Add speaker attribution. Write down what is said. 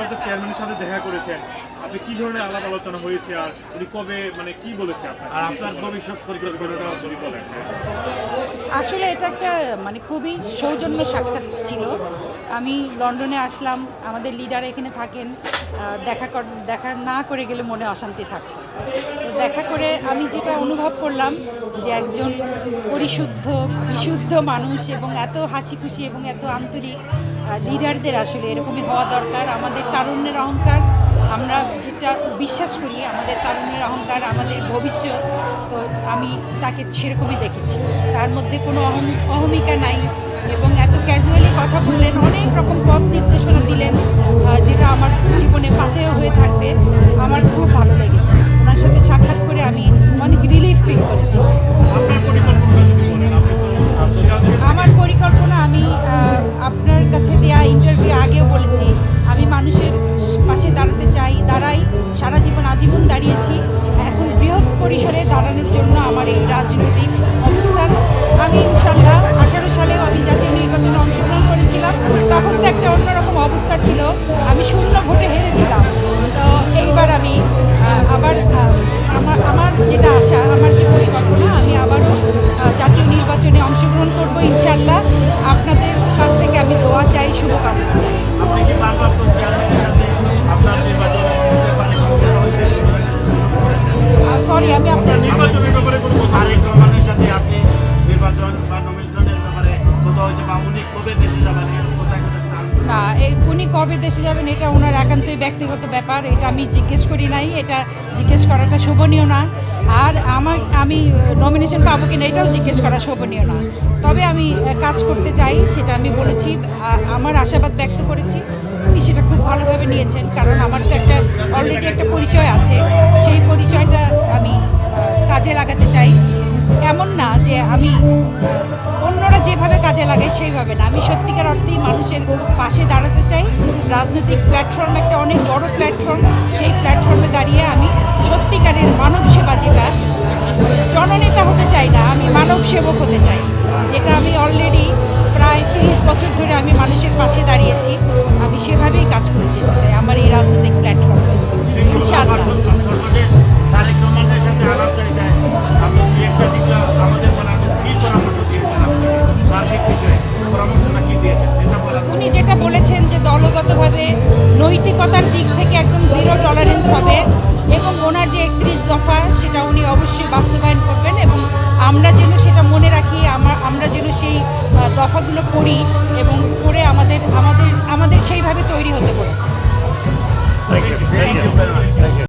Speaker 1: আপনারা তো চেয়ারম্যানের সাথে দেখা করেছেন। আপনি কি ধরনের আলাপ আলোচনা হয়েছে আর উনি কবে মানে কি বলেছে আপনার
Speaker 2: আর আপনার ভবিষ্যৎ পরিকল্পনাটা
Speaker 1: যদি বলেন?
Speaker 3: আসলে এটা একটা মানে খুবই সৌজন্য সাক্ষাৎ ছিল। আমি লন্ডনে আসলাম আমাদের লিডার এখানে থাকেন। দেখা কর দেখা না করে গেলে মনে অশান্তি থাকতো। তো দেখা করে আমি যেটা অনুভব করলাম যে একজন পরিশুদ্ধ বিশুদ্ধ মানুষ এবং এত হাসি খুশি এবং এত আন্তরিক লিডারদের আসলে এরকমই হওয়া দরকার। আমাদের তারুণ্যের অহংকার, আমরা যেটা বিশ্বাস করি, আমাদের তারুণ্যের অহংকার, আমাদের ভবিষ্যৎ, তো আমি তাকে সেরকমই দেখেছি। তার মধ্যে কোনো অহম, অহমিকা নাই এবং এত ক্যাজুয়ালি কথা বললেন, অনেক রকম দাঁড়ানোর জন্য আমার এই রাজনৈতিক অবস্থান। আমি ইনশাল্লাহ আঠারো সালেও আমি জাতীয় নির্বাচনে অংশগ্রহণ করেছিলাম। তখন তো একটা অন্যরকম অবস্থা ছিল। আমি শূন্য ভোটে হেরেছিলাম। তো এইবার আমি আবার আমার আমার যেটা আশা, আমার যে পরিকল্পনা, আমি আবারও জাতীয় নির্বাচনে অংশগ্রহণ করব ইনশাল্লাহ
Speaker 2: উনি কবে দেশে যাবেন
Speaker 3: এটা ওনার একান্তই ব্যক্তিগত ব্যাপার, এটা আমি জিজ্ঞেস করি নাই, এটা জিজ্ঞেস করাটা শোভনীয় না। আর আমার আমি নমিনেশন পাবো কিনা এটাও জিজ্ঞেস করা শোভনীয় না। তবে আমি কাজ করতে চাই, সেটা আমি বলেছি আমার আশাবাদ ব্যক্ত করেছি, উনি সেটা খুব ভালোভাবে নিয়েছেন, কারণ আমার তো একটা অলরেডি একটা পরিচয় আছে, সেই পরিচয়টা আমি কাজে লাগাতে চাই। এমন না যে আমি যেভাবে কাজে লাগে সেইভাবে না। আমি সত্যিকার অর্থেই মানুষের পাশে দাঁড়াতে চাই। রাজনৈতিক প্ল্যাটফর্ম একটা অনেক বড় প্ল্যাটফর্ম সেই প্ল্যাটফর্মে দাঁড়িয়ে আমি সত্যিকারের মানব সেবা যেটা, জননেতা হতে চাই না, আমি মানব সেবক হতে চাই। যেটা আমি অলরেডি প্রায় তিরিশ বছর ধরে আমি মানুষের পাশে দাঁড়িয়েছি। আমি জিরো টলারেন্স হবে এবং ওনার যে একত্রিশ দফা, সেটা উনি অবশ্যই বাস্তবায়ন করবেন এবং আমরা যেন সেটা মনে রাখি আমার আমরা যেন সেই দফাগুলো পড়ি এবং পড়ে আমাদের আমাদের আমাদের সেইভাবে তৈরি হতে.